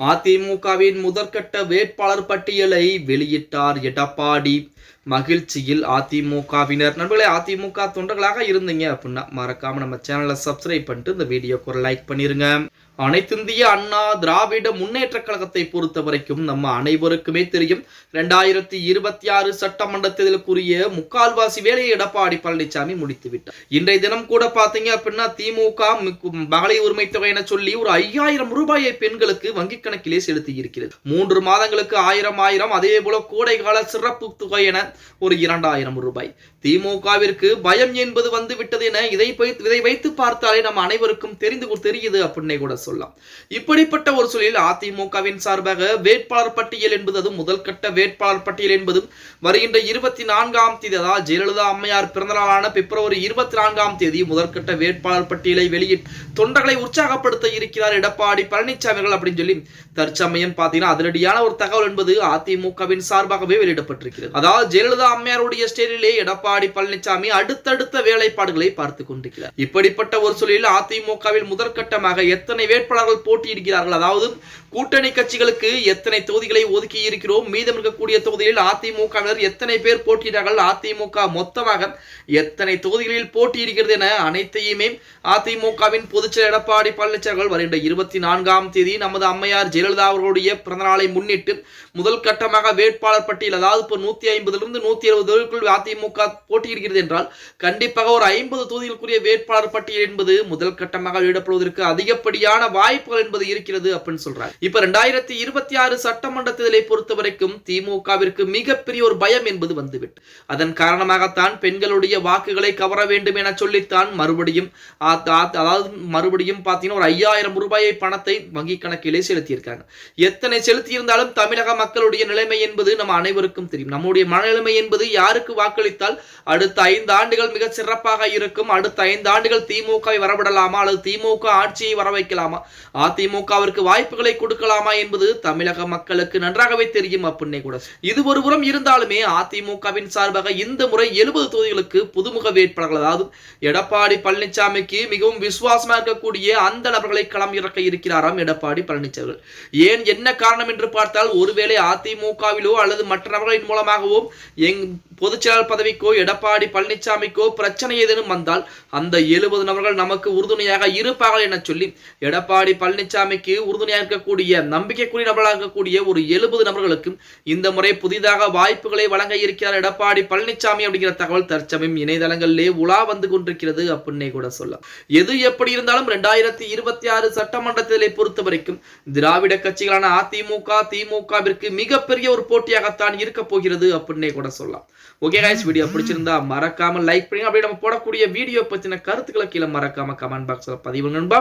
அதிமுகவின் முதற்கட்ட வேட்பாளர் பட்டியலை வெளியிட்டார் எடப்பாடி. மகிழ்ச்சியில் அதிமுகவினர். நண்பர்களே அதிமுக தொண்டர்களாக இருந்தீங்க அப்படின்னா மறக்காம நம்ம சேனலை சப்ஸ்கிரைப் பண்ணிட்டு இந்த வீடியோக்கு ஒரு லைக் பண்ணிருங்க. அனைத்திந்திய அண்ணா திராவிட முன்னேற்ற கழகத்தை பொறுத்த வரைக்கும் நம்ம அனைவருக்குமே தெரியும். ரெண்டாயிரத்தி இருபத்தி ஆறு சட்டமன்ற தேர்தலுக்குரிய முக்கால்வாசி வேலையை எடப்பாடி பழனிசாமி முடித்து விட்டார் இன்றைய தினம் கூட பாத்தீங்க அப்படின்னா திமுக மகளிர் உரிமை தொகை என சொல்லி ஒரு ஐயாயிரம் ரூபாயை பெண்களுக்கு வங்கிக் கணக்கிலே செலுத்தி இருக்கிறது மூன்று மாதங்களுக்கு ஆயிரம் ஆயிரம் அதே போல கோடை கால சிறப்பு தொகை என ஒரு இரண்டாயிரம் ரூபாய். திமுகவிற்கு பயம் என்பது வந்து விட்டது என இதை வைத்து- இதை வைத்து பார்த்தாலே நம்ம அனைவருக்கும் தெரிந்து தெரியுது அப்படின்னே கூட சொல்லலாம். இப்படிப்பட்ட ஒரு சூழலில் அதிமுகவின் சார்பாக வேட்பாளர் பட்டியல் என்பது அது முதல் கட்ட வேட்பாளர் பட்டியல் என்பதும் வருகின்ற இருபத்தி நான்காம் தேதி அதாவது ஜெயலலிதா அம்மையார் பிறந்தநாளான பிப்ரவரி இருபத்தி நான்காம் தேதி முதற்கட்ட வேட்பாளர் பட்டியலை வெளியிட்டு தொண்டர்களை உற்சாகப்படுத்த இருக்கிறார் எடப்பாடி பழனிசாமி அவர்கள் அப்படின்னு சொல்லி தற்சமயம் பார்த்தீங்கன்னா அதிரடியான ஒரு தகவல் என்பது அதிமுகவின் சார்பாகவே வெளியிடப்பட்டிருக்கிறது. அதாவது ஜெயலலிதா அம்மையாருடைய ஸ்டேலிலே எடப்பாடி பழனிசாமி அடுத்தடுத்த வேலைப்பாடுகளை பார்த்து கொண்டிருக்கிறார். இப்படிப்பட்ட ஒரு சூழலில் அதிமுகவில் முதற்கட்டமாக எத்தனை வேட்பாளர்கள் போட்டியிடுகிறார்கள். அதாவது கூட்டணி கட்சிகளுக்கு எத்தனை தொகுதிகளை ஒதுக்கி இருக்கிறோம் மீதம் இருக்கக்கூடிய தொகுதிகளில் அதிமுகவினர் எத்தனை பேர் போட்டியிட்டார்கள்? அதிமுக மொத்தமாக எத்தனை தொகுதிகளில் போட்டியிருக்கிறது என அனைத்தையுமே அதிமுகவின் பொதுச்செயலர் எடப்பாடி பழனிசாமி அவர்கள் வருகின்ற இருபத்தி நான்காம் தேதி நமது அம்மையார் ஜெயலலிதா அவர்களுடைய பிறந்தநாளை முன்னிட்டு முதல் கட்டமாக வேட்பாளர் பட்டியல் அதாவது இப்போ நூத்தி ஐம்பதிலிருந்து நூத்தி இருபது தொகுதிக்குள் அதிமுக போட்டியிடுகிறது என்றால் கண்டிப்பாக ஒரு ஐம்பது தொகுதிகளுக்குரிய வேட்பாளர் பட்டியல் என்பது முதல் கட்டமாக வெளியிடப்படுவதற்கு அதிகப்படியான வாய்ப்புகள் என்பது இருக்கிறது அப்படின்னு சொல்றாங்க இப்ப ரெண்டாயிரத்தி இருபத்தி ஆறு சட்டமன்ற தேர்தலை பொறுத்த வரைக்கும் திமுகவிற்கு மிகப்பெரிய ஒரு பயம் என்பது வந்துவிட்டு. அதன் காரணமாகத்தான் பெண்களுடைய வாக்குகளை கவர வேண்டும் என சொல்லித்தான் மறுபடியும் அதாவது மறுபடியும் பார்த்தீங்கன்னா ஒரு ஐயாயிரம் ரூபாயை பணத்தை வங்கி கணக்கிலே செலுத்தியிருக்காங்க. எத்தனை செலுத்தியிருந்தாலும் தமிழக மக்களுடைய நிலைமை என்பது நம்ம அனைவருக்கும் தெரியும். நம்முடைய மனநிலைமை என்பது யாருக்கு வாக்களித்தால் அடுத்த ஐந்து ஆண்டுகள் மிக சிறப்பாக இருக்கும் அடுத்த ஐந்து ஆண்டுகள் திமுகவை வரவிடலாமா அல்லது திமுக ஆட்சியை வர வைக்கலாமா அதிமுகவிற்கு வாய்ப்புகளை கொடுக்கலாமா என்பது தமிழக மக்களுக்கு நன்றாகவே தெரியும் அப்படின்னே கூட. இது ஒரு புறம் இருந்தாலுமே அதிமுகவின் சார்பாக இந்த முறை எழுபது தொகுதிகளுக்கு புதுமுக வேட்பாளர்கள் அதாவது எடப்பாடி பழனிசாமிக்கு மிகவும் விசுவாசமாக இருக்கக்கூடிய அந்த நபர்களை களம் இறக்க இருக்கிறாராம் எடப்பாடி பழனிசாமி ஏன் என்ன காரணம் என்று பார்த்தால் ஒருவேளை அதிமுகவிலோ அல்லது மற்ற நபர்களின் மூலமாகவோ எங் பொதுச்செயலாளர் பதவிக்கோ எடப்பாடி பழனிசாமிக்கோ பிரச்சனை ஏதேனும் வந்தால் அந்த எழுபது நபர்கள் நமக்கு உறுதுணையாக இருப்பார்கள் என சொல்லி எடப்பாடி பழனிசாமிக்கு உறுதுணையாக இருக்கக்கூடிய நம்பிக்கைக்குரிய நபர்களாக இருக்கக்கூடிய ஒரு எழுபது நபர்களுக்கும் இந்த முறை புதிதாக வாய்ப்புகளை வழங்க இருக்கிறார் எடப்பாடி பழனிசாமி அப்படிங்கிற தகவல் தற்சமயம் இணையதளங்களிலே உலா வந்து கொண்டிருக்கிறது அப்படின்னே கூட சொல்லலாம். எது எப்படி இருந்தாலும் ரெண்டாயிரத்தி இருபத்தி ஆறு சட்டமன்ற தேர்தலை பொறுத்த வரைக்கும் திராவிட கட்சிகளான அதிமுக திமுகவிற்கு மிகப்பெரிய ஒரு போட்டியாகத்தான் இருக்க போகிறது அப்படின்னே கூட சொல்லலாம். ஓகே கைஸ் வீடியோ பிடிச்சிருந்தா மறக்காம லைக் பண்ணுங்க. அப்படியே நம்ம போடக்கூடிய வீடியோ பத்தின கருத்துக்களை கீழே மறக்காம கமெண்ட் பாக்ஸ்ல பதிவு நண்பா.